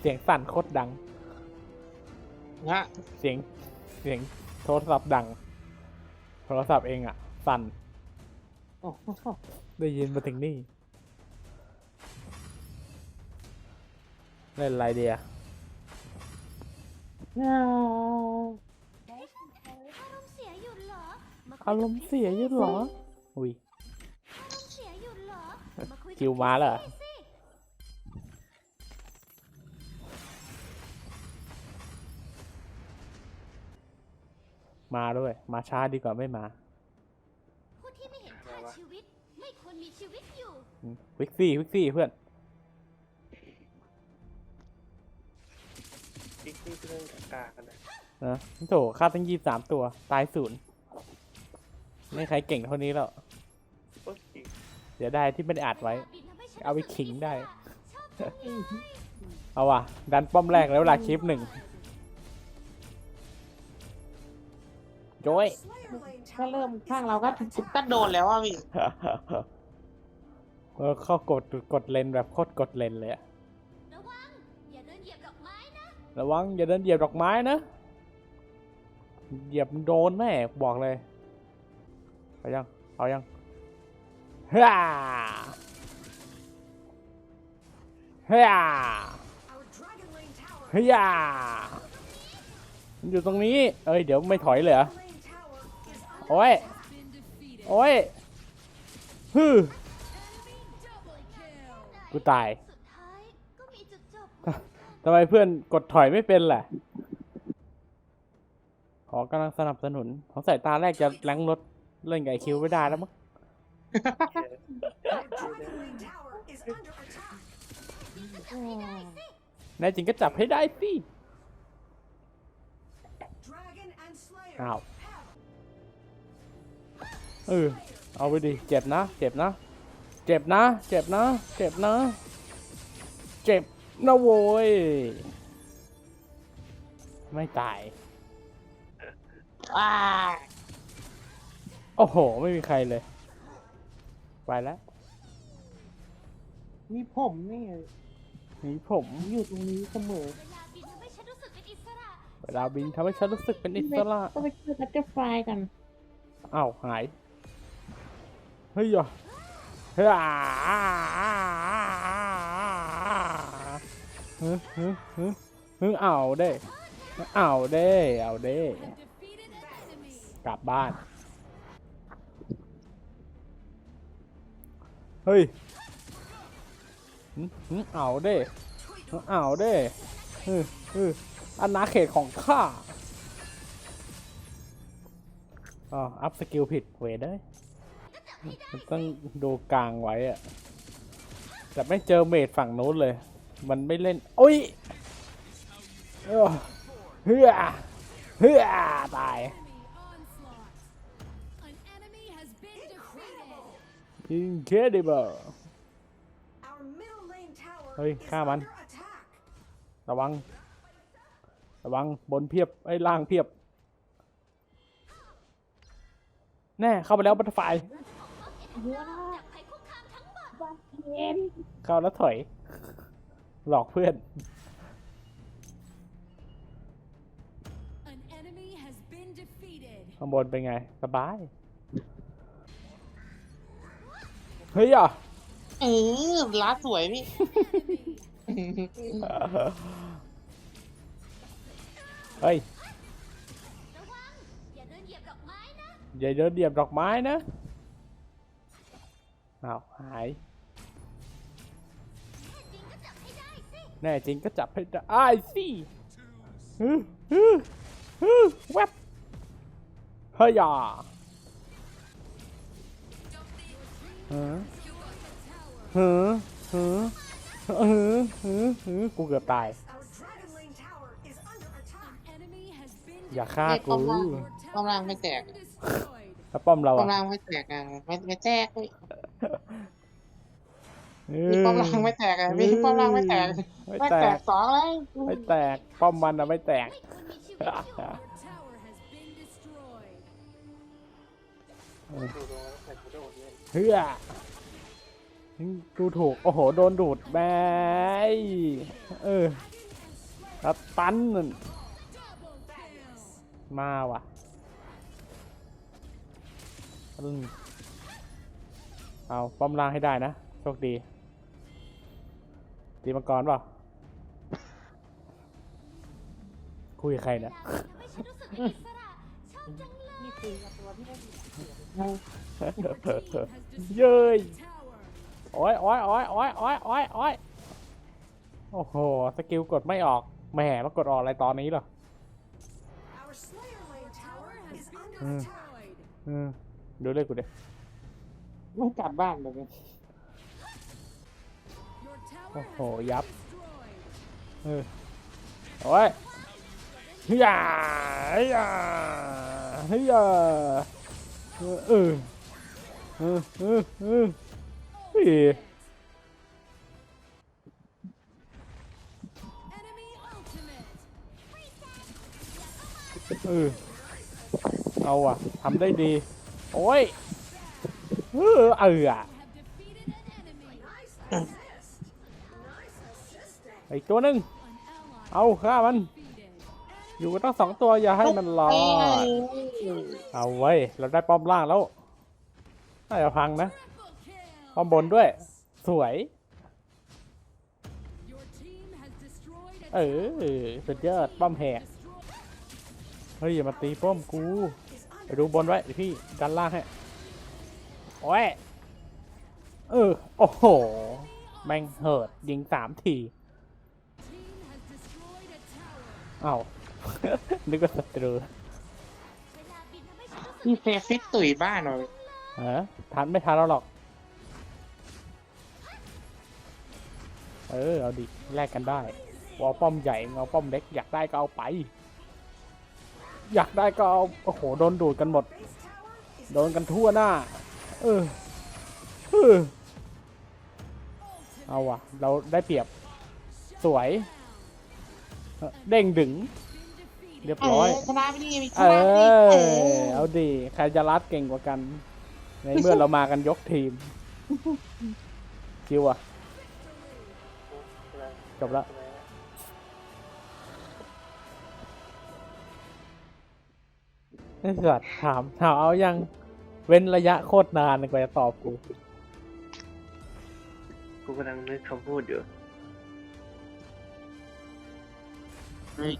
เสียงสั่นโคตรดัง ฮะเสียงเสียงโทรศัพท์ดัง โทรศัพท์เองอะสั่นโอ้โหได้ยินมาถึงนี่เล่นอะไรเดียอ้าวอารมณ์เสียอยู่เหรอมาคุอารมณ์เสียอยุ่เหรอ อุ้ยอารมณ์เสียอยู่เหรอมาคุยกับคิวมาเหรอ พี่ มาด้วย มาช้าดีกว่าไม่มาผู้ที่ไม่เห็นค่าชีวิต ไม่ควรมีชีวิตอยู่อืมวิกซี่วิกซี่เพื่อนติ๊กนี่เรื่องกากกันนะนะโถค่าตั้งยี่สามตัว ตายศูนย์ไม่มีใครเก่งเท่านี้แล้วโอ้ยจริงเดี๋ยวได้ที่ไม่ได้อัดไว้บินทำให้ฉันเอาไปรู้สึกขิงได้อิสระชอบจังเลยเอาว่ะ ดันป้อมแรกแล้วเวลาคลิปหนึ่ง โจ้ยถ้าเริ่มข้างเราก็ก็โดนแล้วอะพี่เออเข้ากดกดเลนแบบโคตรกดเลนเลยอะระวังอย่าเดินเหยียบดอกไม้นะระวังอย่าเดินเหยียบดอกไม้นะเหยียบโดนแน่บอกเลยเอายังเอายังฮ่าฮ่าฮ่ามันอยู่ตรงนี้ เอ้ยเดี๋ยวไม่ถอยเลยเหรอ โอ้ย โอ้ยฮึมกูตายสุดท้ายก็มีจุดจบทำไมเพื่อนกดถอยไม่เป็นล่ะขอกำลังสนับสนุนของสายตาแรกจะแรงรถเล่นกับไอคิวไม่ได้แล้วมั้ง แน่จริงก็จับให้ได้สิอ้าว เออ เอาไปดิ เจ็บนะ เจ็บนะ เจ็บนะ เจ็บนะ เจ็บนะ เจ็บนะโว้ย ไม่ตายอ่าโอ้โห ไม่มีใครเลย ไปแล้วนี่ผมนี่นี่ผมอยู่ตรงนี้เสมอ เวลาบินทำให้ฉันรู้สึกเป็นอิสระเวลาบินทำให้ฉันรู้สึกเป็นอิสระก็ไปช่วยกัตเตอร์ไฟกัน อ้าว หายเฮ้ยอะเฮ้ยอะเฮ้ยเฮ้ยเฮ้ยเฮ้ยเอาเด้ เอาเด้ เอาเด้ กลับบ้าน เฮ้ยหึหึเอาเด้ เอาเด้เออเอออาณาเขตของข้าอ๋ออัพสกิลผิดเวทเลย มันต้องดูกลางไว้อะแต่ไม่เจอเมดฝั่งโน้นเลย มันไม่เล่นโอ้ยเออเฮือเฮือตาย An enemy has been defeated. incredible เฮ้ยฆ่ามัน ระวัง ระวังบนเพียบไอ้ล่างเพียบ แน่เข้าไปแล้วบัต เตอร์ไฟจากภัยคุกคามทั้งหมดเข้าแล้วถอย หลอกเพื่อน An enemy has been defeated. ข้างบนเป็นไง สบาย เฮ้ยอะ เออล้าสวยพี่ เฮ้ย ระวังอย่าเดินเหยียบดอกไม้นะ อย่าเดินเหยียบดอกไม้นะ อ้าวหายจริงก็จับให้ได้สิแน่จริงก็จับให้ได้สิฮึฮึฮึแวบเฮ้ยอะฮะฮะฮะฮะฮะฮะกูเกือบตาย Enemy has been อย่าฆ่าเฮ้ยกูป้อมล่างป้อมล่างไม่แตก destroyed. แล้วป้อมเราป้อมอะล่างไม่แตกอะไม่ไม่แตกพี่เอ มีอป้อมล่างไม่แตกอะมีป้อมล่างไม่แตกไม่ไม่แตแตกกสองเลยไม่แตกป้อมมันอะไม่แตกไม่ควรมีชีวิตอยู่ Your tower has been destroyed. ดูตรงนั้นแต่กูโดดเล่นเฮือดูถูก โอ้โห โดนดูดแบยเออตันนั่น Double kill. มาว่ะอืม เอาป้อมล่างให้ได้นะโชคดี ตีมังกรเปล่าคุยกับใครเนี่ยทำให้ฉันรู้สึกเป็นอิสระชอบจังเลยนี่คือตัวที่ได้ดี Your team has เย้ย destroyed a tower. โอ้ยโอ้ยโอ้ยโอ้ยโอ้ยโอ้ยโอ้ยโอ้โห สกิลกดไม่ออกแหมมากดออกอะไรตอนนี้เหรอ Our Slayer Lane tower has been Mm. destroyed. อืมดูเลยกูเด็ ไม่กลับบ้านเลยโอ้โห ยับ เออ โอ้ยเฮียเฮียเฮียเออ เออ เออ เออเฮ้ยเออ เอาอะทำได้ดี โอ้ย เออเอออีกตัวหนึ่งเอาฆ่ามัน อยู่กันต้องสองตัวอย่าให้มันรอดเอาไว้ เราได้ป้อมล่างแล้วน่าจะพังนะป้อมบนด้วย สวย เออสุดยอดป้อมแหกเฮ้ยอย่ามาตีป้อมกู ไปดูบนไว้พี่ดันล่างให้ โอ้ย เออ โอ้โห แม่งเหิดยิงสามที team has destroyed a tower. เอ้านึกว่าศัตรูเวลาบินทำให้ฉันรู้สึกนี่เฟฟิตตุ๋ยบ้านเลยฮะทันไม่ทันเราหรอก เออ เอาดิ แลกกันได้วอลป้อมใหญ่เงาป้อมเล็ก อยากได้ก็เอาไป อยากได้ก็เอา โอ้โห โดนดูดกันหมด โดนกันทั่วหน้า เออเออเอาว่ะ เราได้เปรียบ สวยเออเด้งดึง Been defeated. เรียบเอร้ออย ชนะไปนี่ชเอนะไปนี่เออ เอาดีใครจะรัดเก่งกว่ากัน ในเมื่อเรามากันยกทีมคิวอะจบละไอ้สัตว์ถามถามเอายัง เว้นระยะโคตรนานกว่าจะตอบกู กูกำลังนึกคำพูดอยู่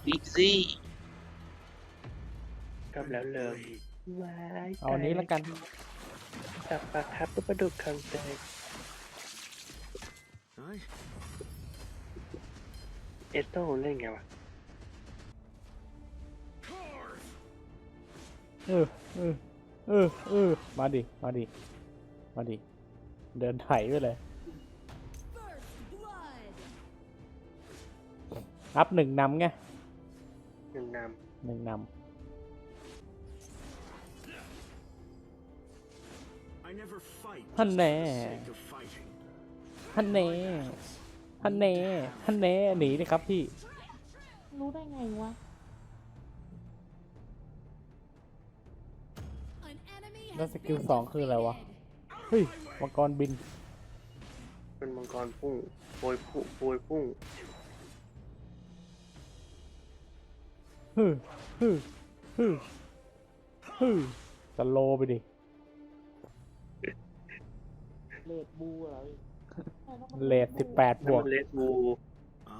อีกซี่กลับแล้วเลยว้ายเอาอันนี้แล้วกัน จับปลาครับก็ปลาดุกคังแตกเอสโต้เล่นไงวะเออเออ เออเออมาดิ มาดิ มาดิ เดินไถไปเลย First blood. อัพหนึ่งนำไงหนึ่งนหนึ่งน I never fight ำท่านแน่ sake of fighting. ท่านแน่ท่านแน่ท่านแน่หนีดิครับพี่ รู้ได้ไงวะ แล้ว has สกิล been สองคืออะไรวะ defeated. เฮ้ย มังกรบินำเป็นมังกรพุ่งโปรยพุ่งโปรยพุ่งฮึฮึฮึฮึสโลว์ไปดิ เลดบูเหรอเลทสิบแปดบนั่นวกมันเลสบู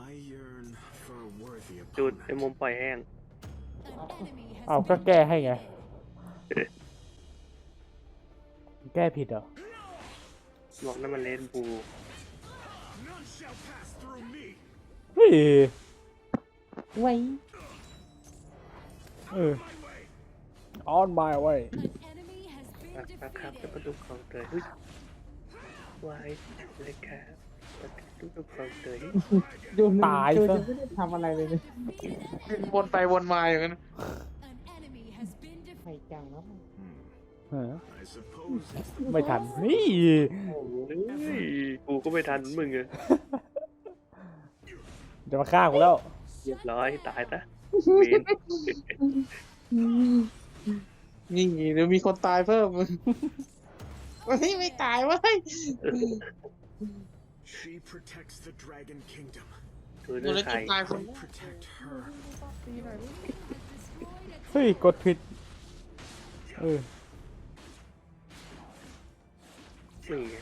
I yearn for a worthy จุด opponent. ไอ้มุมปล่อยแห้ง An enemy has เอาก็ been แก้ให้ไง defeated. แก้ผิดเหรอบอกนั่นมันเลสบู None shall pass through me. เฮ้ยไว้เออ on my way An enemy has ปลา been ปลาครับก็ defeated. ปลาดุกคังเตยเฮ้ยวายเลยครับปลาดุกคังเตยดูมันตายดูซะจะไม่ได้ทำอะไรเลยเนี่ยวนไปวนมาอย่างนั้น An enemy has been ใคร defeated. จังแล้ว ไม่ทัน นี่โอ้ยกูก็ไม่ทันมึงอะจะมาฆ่ากูแล้ว เรียบร้อยตายซะเวนนี่เดี๋ยวมีคนตายเพิ่มเฮ้ยไม่ตายเว้ย She protects the Dragon Kingdom. ตัวดูเลือแลกวใครจุดตายคน Protect her. เฮ้ย กดผิด เออ นี่ไง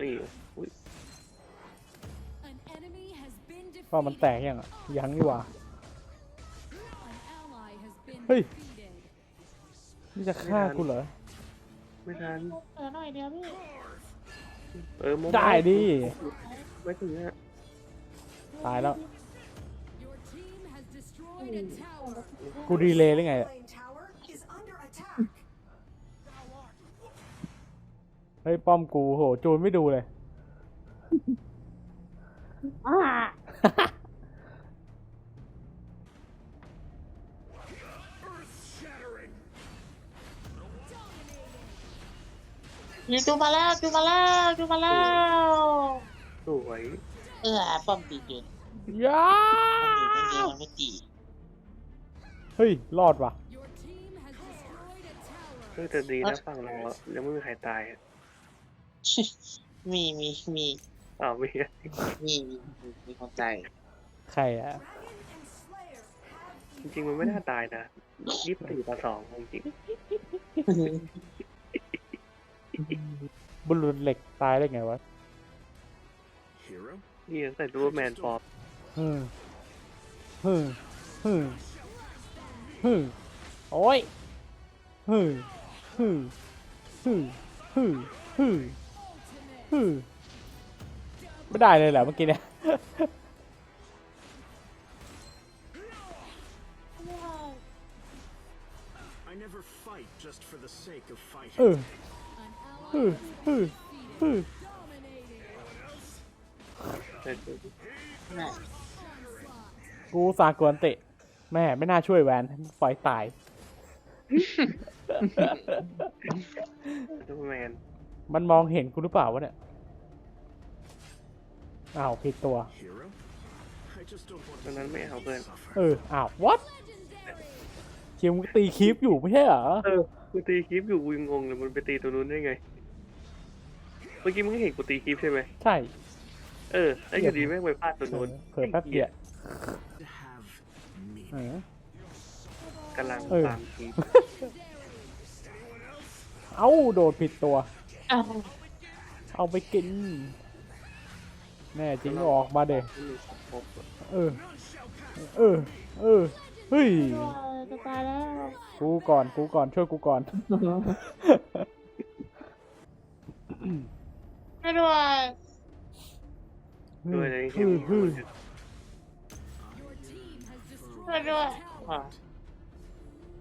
นี่อุ้ย An enemy has been ว่า defeated. มันแตกยังอะยังนี่หว่า An ally has been Hey. defeated. นี่จะฆ่ากูเหรอ ไม่ทันเออหน่อยเดียวพี่เออโมได้ดิ ไม่ถึงอะตายแล้ว Your team has destroyed a tower. กูดีเลยหรือไง Hmm. อะ เฮ้ยป้อมกูโหจูนไม่ดูเลย Shattering. ยิงจูมาแล้วจูมาแล้วจูมาแล้ว สวยเออป้อมตีเกนย้าป้อมตีเกนมันไม่ตีเฮ้ยรอดว่ะ Your team has destroyed a tower. เฮ้ยแต่ดีนะฝั่งเราอะยังไม่มีใครตายอะ มีมีมีอ้าวไม่มีมีมีมีคนตายใครอะ จริงๆมันไม่น่าตายนะยี่สิบสี่ต่อสองจริงบุรุษเหล็กตายได้ไงวะ Hero? ๆนี่ยังใส่ซูเปอร์แมนปลอมฮึมฮึมฮึมฮึมโอ้ยฮึมฮึมฮึมฮึมฮึมฮึม ไม่ได้เลยเหรอเมื่อกี้เนี่ย I never fight just for the sake of เอ fighting. อ An ฮึ ally มฮึมฮึม dominating. แต่กูสากวนเตะ แม่ไม่น่าช่วยแวนปล่อยตายซูเปอร์แมน มันมองเห็นกูหรือเปล่าวะเนี่ย อ้าวผิดตัว Hero? I just don't want ตอนนั้นไม่เอาเพื่อน suffer. เออ อ้าว what Legendary. คิวมึงตีคลิปอยู่ไม่ใช่เหรอ เออกูตีคลิปอยู่กูยังงงเลยมันไปตีตัวนู้นได้ไง เมื่อกี้มึงเห็นกูตีคลิปใช่ไหมใช่เออแล้วอยู่ดีแม่งไปพลาดตัวเอนู้อนเผื่อแป๊บเดียว To have เอ meaning. อกำลังเออตามคลิปเอ้าโดดผิดตัว เอาไปกิน แน่จริงก็ออกมาเด้เออ เออ เออ เฮ้ย จะตายแล้ว กูก่อน กูก่อน ช่วยกูก่อน ไม่ด้วย ด้วยเลยฮึ่มฮึ่ม Your team has ไม่ destroyed ด้วย a tower.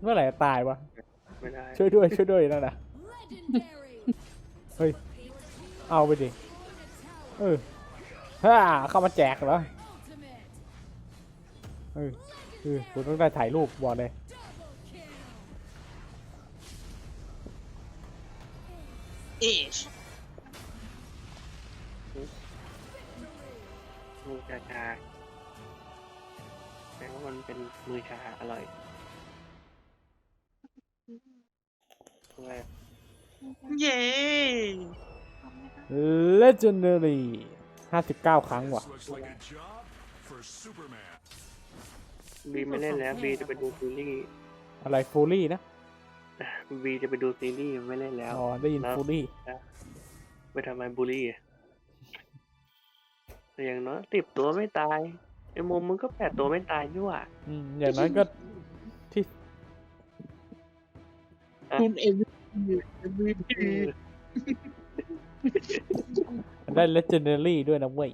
เมื่อไหร่จะตายวะไม่ได้ช่วยด้วย ช่วยด้วยนั่นนะ Legendary. เฮ้ย เอาไปดิ Destroyed a tower. เออฮ่าเข้ามาแจกเหรอ Ultimate. เออเออกูต้องได้ถ่ายรูปบอกเลย Double kill. เอ๊ะมือชาชาแต่ว่ามันเป็นมือชาอร่อยทำไม เย้ legendary 59 ครั้งว่ะ Looks like a job for Superman. บีไม่เล่นแล้วบีจะไปดูซีรีส์อะไรฟูลี่นะบีจะไปดูซีรีส์ไม่เล่นแล้วอ๋อได้ยินแล้วฟูลี่ไปทำไมบูลลี่อะแต่อย่างน้อยติบตัวไม่ตายไอ้มุมมึงก็แปดตัวไม่ตายนี่หว่าอืมอย่างนั้นก็ที่คุณ MVP ได้ legendary ด้วยนะเว้ย